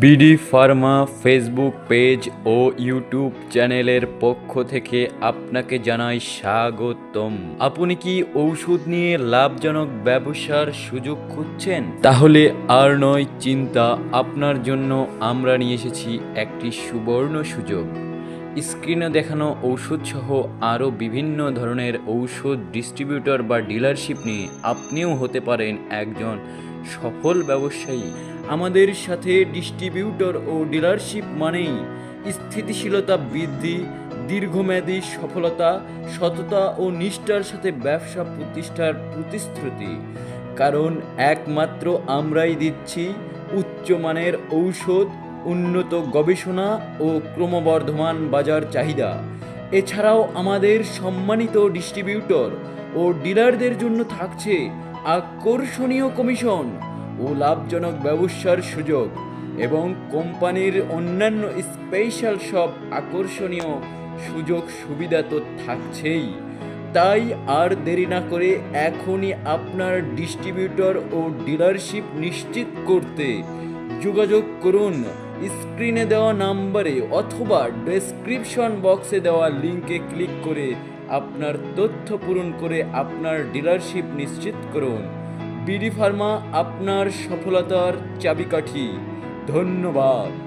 BD Pharma Facebook page ও YouTube চ্যানেলের পক্ষ থেকে আপনাকে জানাই স্বাগতম। আপনি কি ঔষধ নিয়ে লাভজনক ব্যবসার সুযোগ খুঁজছেন? তাহলে আর নয় চিন্তা, আপনার জন্য আমরা নিয়ে এসেছি একটি সুবর্ণ সুযোগ। স্ক্রিনে দেখানো ঔষধ সহ আরও বিভিন্ন ধরনের ঔষধ ডিস্ট্রিবিউটর বা ডিলারশিপ নিয়ে আপনিও হতে পারেন একজন সফল ব্যবসায়ী। আমাদের সাথে ডিস্ট্রিবিউটর ও ডিলারশিপ মানেই স্থিতিশীলতা বৃদ্ধি, দীর্ঘমেয়াদী সফলতা, সততা ও নিষ্ঠার সাথে ব্যবসা প্রতিষ্ঠার প্রতিশ্রুতি। কারণ একমাত্র আমরাই দিচ্ছি উচ্চমানের ঔষধ, উন্নত গবেষণা ও ক্রমবর্ধমান বাজার চাহিদা। এছাড়াও আমাদের সম্মানিত ডিস্ট্রিবিউটর ও ডিলারদের জন্য থাকছে আকর্ষণীয় কমিশন ও লাভজনক ব্যবসার সুযোগ এবং কোম্পানির অন্যান্য স্পেশাল সব আকর্ষণীয় সুযোগ সুবিধা তো থাকছেই। তাই আর দেরি না করে এখনই আপনার ডিস্ট্রিবিউটর ও ডিলারশিপ নিশ্চিত করতে যোগাযোগ করুন। স্ক্রিনে দেওয়া নাম্বারে অথবা ডেসক্রিপশন বক্সে দেওয়া লিঙ্কে ক্লিক করে আপনার তথ্য পূরণ করে আপনার ডিলারশিপ নিশ্চিত করুন। বিডি ফার্মা আপনার সফলতার চাবিকাঠি। ধন্যবাদ।